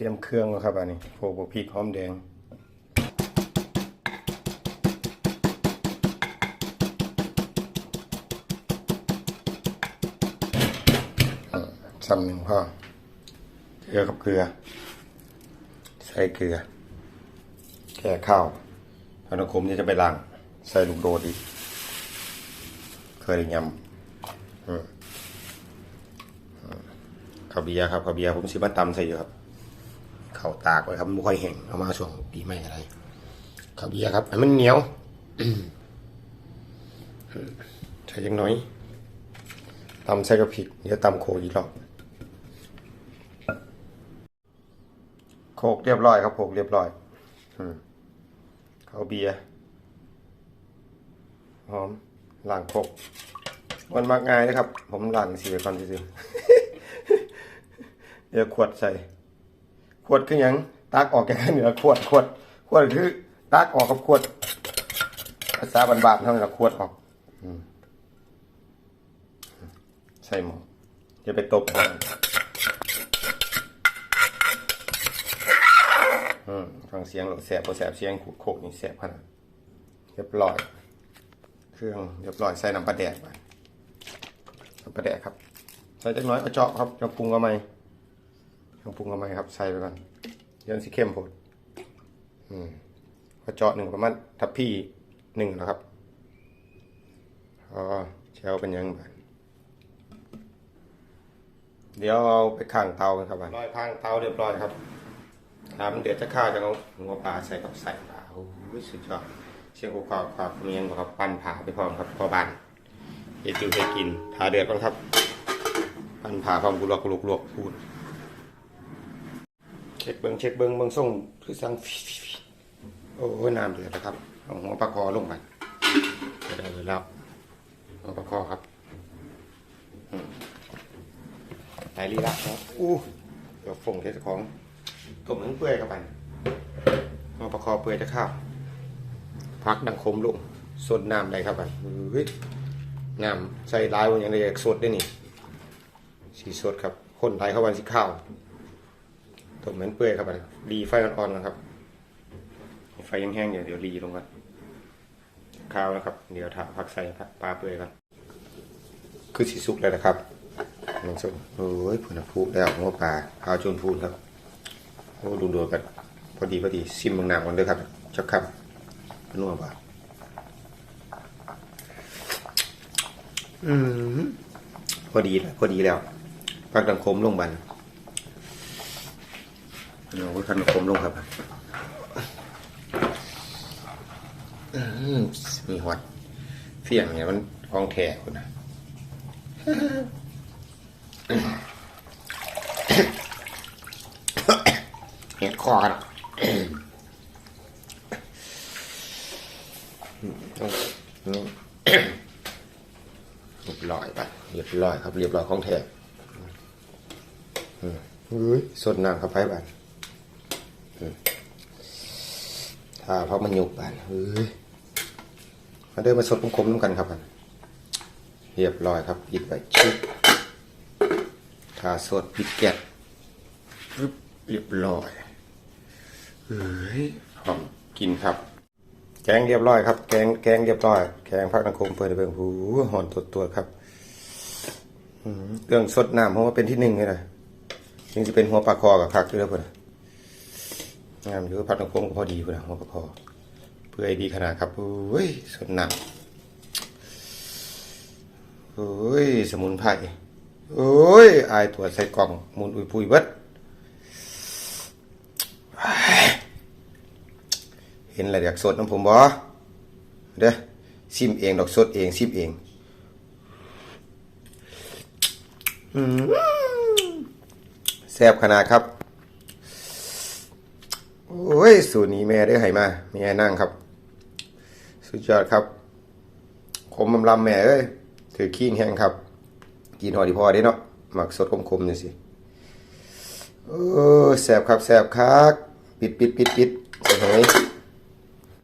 เตรียมเครื่องแล้วครับอันนี้โขลกพริกหอมแดงอ่าซ้ำหนึ่งพ่อเกลือกับเกลือ ใส่เกลือ แก่ข้าวพนคมนี่จะไปล้าง ใส่ลูกโดดอีกเคยยำข้าวเบียร์ครับข้าวเบียร์ผมซื้อมาตำใส่อยู่ครับ เข้าตากไว้ครับไม่ค่อยแห้งเอามาช่วงปีใหม่อะไรข้าวเบียร์ครับให้มันเหนียวใส่ยังน้อยตำใส่กับพริกเดี๋ยวตำโคอีกรอบโคกเรียบร้อยครับโคกเรียบร้อยอืมข้าวเบียร์หอมหล้างโคกมันมักง่ายนะครับ ผมหล้างสีไปก่อนซื่อๆเดี๋ยวขวดใส่ ขวดคือหยังตักออกแกเหนือขวดขวดขวดคือตักออกกับขวดภาษาบานๆเท่านั้นขวดออกใส่หมอจะไปตบก่อนอืมฟังเสียงหรอแสบพอแสบเสียงขูดโคกนี่แสบขนาดเรียบร้อย เครื่องเรียบร้อยใส่น้ำปลาแดกไปน้ำปลาแดกครับ ใส่จักน้อยก็เจาะครับจะปรุงเอาไหม ต้องปรุงเอาไหมครับ ใส่ไปก่อนเดี๋ยวมันสิเข้มโพดอืมก็เจาะหนึ่งประมาณทัพพี่หนึ่งนะครับอ๋อเชลเป็นยังไงเดี๋ยวเอาไปข้างเตากันครับร้อยข้างเตาเรียบร้อยครับถ้ามันเดือดจะข้าวจะเอาหัวปลาใส่กับใส่ปลาโอ้ยสุดยอดเชียงกุกความความเมียนครับปั้นผ่าไปพร้อมครับพอบานเฮ็ดอยู่ให้กินถ้าเดือดก่อนครับ ปั้นผ่าพร้อมกุลวกกุลวกลวกพูด ช็คเบิ้งเช็คเบิ้งเบิ้งส่งคือสั่งโอ้ยน้ำเดือดนะครับเอาหัวปลาคอลงไปจะได้เลยแล้วหัวปลาคอครับไหลลีละครับอู้เดี๋ยวฟงเทสของต้มน้ำเปื่อยเข้าไปหัวปลาคอเปื่อยจะข้าวพักดังคมลงสดน้ำได้ครับไปเฮ้ยน้ำใส่ลายวันอย่างไรสดได้นี่สีสดครับคนไทยเข้าวันสีข้าว ต้มเหมือนเปื่อยครับรีไฟอ่อนๆนะครับ ไฟยังแห้งอยู่เดี๋ยวรีลงก่อนข้าวนะครับ เดี๋ยวถาพักใส่ปลาเปื่อยก่อนคือสีสุกเลยนะครับน้ำส้มโอ้ยผุนพูแล้วหัวปลาข้าวจนพูนครับโอ้ดูดูกันพอดีพอดีซิมบางหนักก่อนเลยครับจักครับนัวบ่าอืมพอดีแล้วพอดีแล้วพักดังคมลงบัน เราพักดังคมลงครับมีหอดเฟียงเนี่ยมันกองแถคุณนะเห็ดคอกันะเรียบร้อยไปเรียบร้อยครับ เรียบร้อยของแท้อืมเฮ้ยสดน้ำเข้าไปบ้านอืม ถ้าเพราะมันยุบบ้านเฮ้ยมาเดินมาสดคมๆน้ำกันครับบ้านเรียบร้อยครับปิดไว้ชิบถ้าสดปิดแก๊สปึ๊บเรียบร้อยเฮ้ยพร้อมกินครับ แกงเรียบร้อยครับ แกงแกงเรียบร้อย แกงพักนังคมเปิดเบิ่งหูหอนตัวตัวครับเรื่องสดน้ำผมว่าเป็นที่หนึ่งเลยนะจึงจะเป็นหัวปลาคอกับคักด้วยนะเพื่อน งามอยู่พักนังคมก็พอดีพื่อนหัวปลาคอเพื่อให้ดีขนาดครับโอ้ยสดน้ำโอ้ยสมุนไพรโอ้ยอายตัวใส่กล่องมุนอุยปุยเบิดเห็นอะไรอยากสดน้ำผมบ่เด้อซิมเองดอกสดเองซิมเองแซ่บขนาดครับ โอ้ย สูตรนี้แม่ได้ไห้มาแม่นั่งครับ สุดยอดครับขมลำลำแม่เอ้ยถือขี้งแห้งครับ กินหอดีพอได้เนาะหมักสดคมๆนี่สิโอ้แสบครับแสบครับปิดปิดปิดปิดเฮ้ย